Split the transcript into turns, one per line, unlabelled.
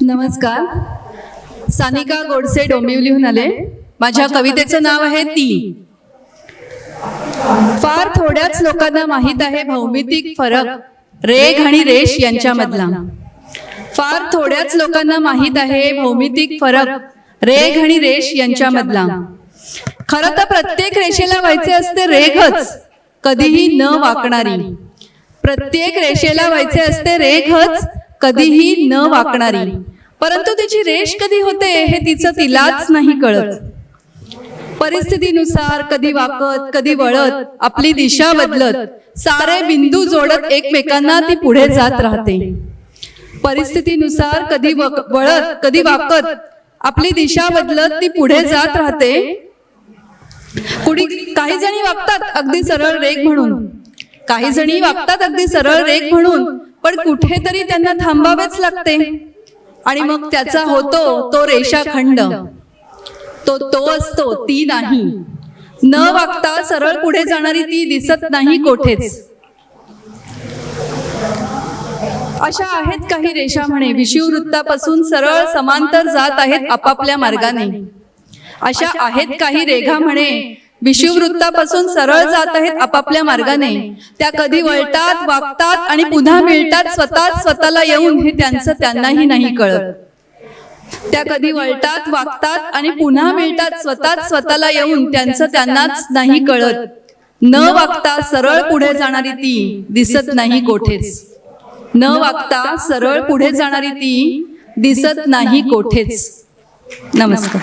नमस्कार. सानिका गोडसे डोंबिवलीहून लिहून आले माझ्या कवितेचं नाव आहे ती. फार थोड्याच लोकांना माहीत आहे भौमितिक फरक रेघ आणि रेश यांच्यामधला. फार थोड्याच लोकांना माहीत आहे भौमितिक फरक रेघ आणि रेश यांच्यामधला. खरं तर प्रत्येक रेषेला व्हायचे असते रेघच. कधीही न वाकणारी. प्रत्येक रेषेला व्हायचे असते रेघच. कधीही न वाकणारी. परंतु तिची रेष कधी होते हे तिचं तिलाच नाही कळत. परिस्थितीनुसार कधी वाकत कधी वळत आपली दिशा बदलत. सारे बिंदू जोडत एकमेकांना ती पुढे जात राहते. परिस्थितीनुसार कधी वळत कधी वाकत आपली दिशा बदलत ती पुढे जात राहते. कुणी काही जणी वागतात अगदी सरळ रेख म्हणून. काही जणी वागतात अगदी सरळ रेख म्हणून पण कुठेतरी त्यांना थांबावेच लागते. आणि मग त्याचा होतो तो रेषाखंड. तो तो असतो ती नाही. न वागता सरळ पुढे जाणारी ती दिसत नाही कोठेच. अशा आहेत काही रेषा म्हणे. विषुववृत्तापासून सरळ समांतर जात आहेत आपापल्या मार्गाने. अशा आहेत काही रेघा म्हणे. विषुववृत्तापासून सरळ जात आहेत आपापल्या मार्गाने. त्या कधी वळतात वागतात आणि पुन्हा मिळतात स्वतः स्वतःला येऊन हे त्यांचं त्यांनाही नाही कळत. त्या कधी वळतात वागतात आणि पुन्हा मिळतात स्वतः स्वतःला येऊन त्यांचं त्यांनाच नाही कळत. न वागता सरळ पुढे जाणारी ती दिसत नाही कोठेच. न वागता सरळ पुढे जाणारी ती दिसत नाही कोठेच. नमस्कार.